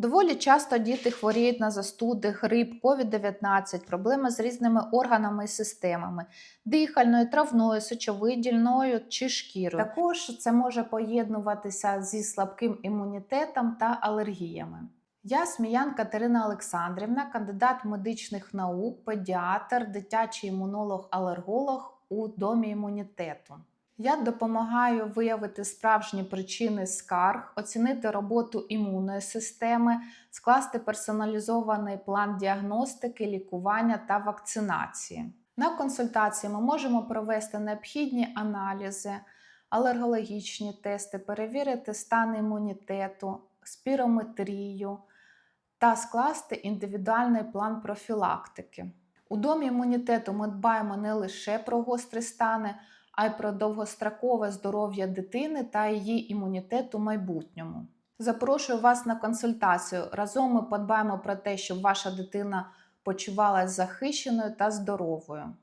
Доволі часто діти хворіють на застуди, грип, COVID-19, проблеми з різними органами і системами, дихальною, травною, сечовидільною чи шкірою. Також це може поєднуватися зі слабким імунітетом та алергіями. Я Сміян Катерина Олександрівна, кандидат медичних наук, педіатр, дитячий імунолог-алерголог у домі імунітету. Я допомагаю виявити справжні причини скарг, оцінити роботу імунної системи, скласти персоналізований план діагностики, лікування та вакцинації. На консультації ми можемо провести необхідні аналізи, алергологічні тести, перевірити стан імунітету, спірометрію та скласти індивідуальний план профілактики. У домі імунітету ми дбаємо не лише про гострі стани, а й про довгострокове здоров'я дитини та її імунітет у майбутньому. Запрошую вас на консультацію. Разом ми подбаємо про те, щоб ваша дитина почувалася захищеною та здоровою.